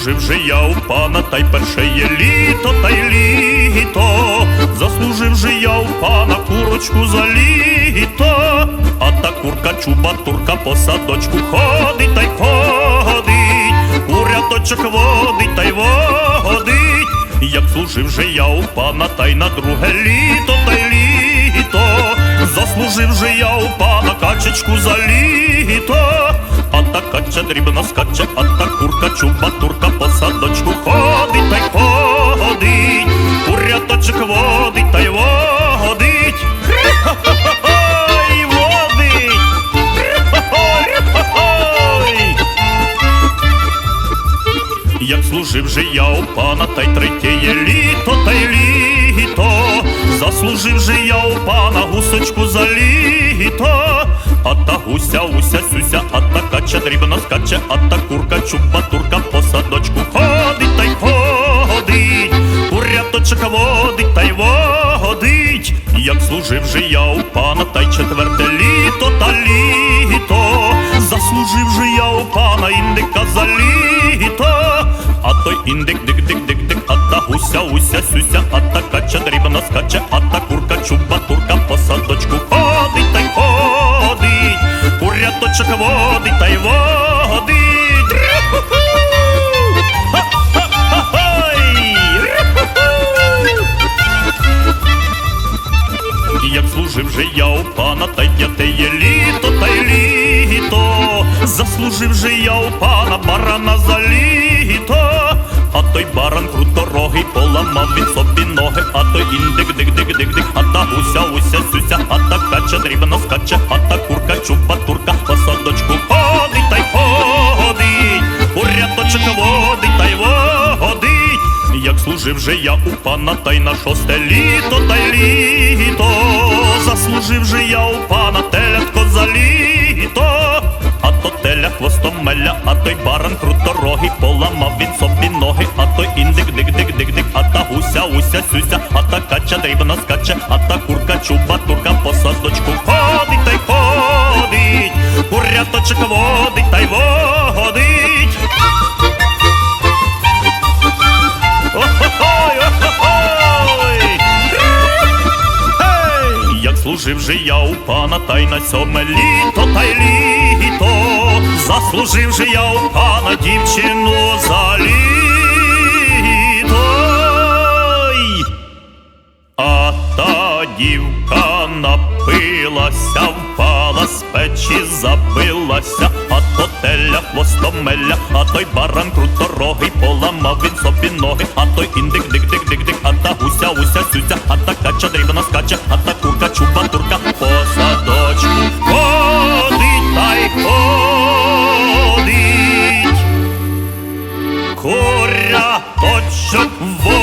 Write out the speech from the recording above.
Заслужив же я у пана, та й перше є літо, та й літо. Заслужив же я у пана курочку за літо. А та курка чуба турка по садочку ходить та й ходить. Куряточок водить та й водить. Як служив же я у пана, та й на друге літо, та й літо. Заслужив же я у пана качечку за літо. Кача дрібно скаче, а та курка чуба турка по садочку ходить та й ходить. Куряточок водить та й водить. Як служив же я у пана, та й третєє літо, та й літо. Заслужив же я у пана гусочку за літо. А та гуся, уся, сюся, а та кача дрібно скаче, а та курка чуба турка по садочку ходить та й ходить. Куряточка водить та й водить. Як служив же я у пана, та й четверте літо, та літо. Заслужив же я у пана індика за літо. А той індик дик дик дик дик, а та гуся, уся, сюся, а та кача дрібно скаче, а та курка чуба Куряточок водить та й водить. Як служив же я у пана, та й п'ятеє літо, та й літо. Заслужив же я у пана барана за літо. А той баран круторогий поламав він собі ноги, а той індик дик дик дик дик, а та гуся, уся, сюся, а та кача дрібно скаче, а та курка чуба турка Як служив же я у пана, та й на шосте літо, та й літо. Заслужив же я у пана телятко за літо. А то теля хвостом меля, а той баран круторогий поламав він собі ноги, а той індик дик дик дик дик, а та гуся, уся, сюся, а та кача дрібно скаче, а та курка чуба турка по садочку ходить та й ходить. Куряточок водить Служив же я у пана, та й на сьоме літо, та й літо, заслужив же я у пана дівчину за літо. Киця впала з печі, забилася, от то теля хвостомеля, а той баран круторогий, поламав він собі ноги, а той індик, дик, дик, дик, дик, а та гуся, уся, сюся, а та кача дрібна скача, а та курка, чупа, турка, по садочку ходить та й ходить. Куря, точок, во.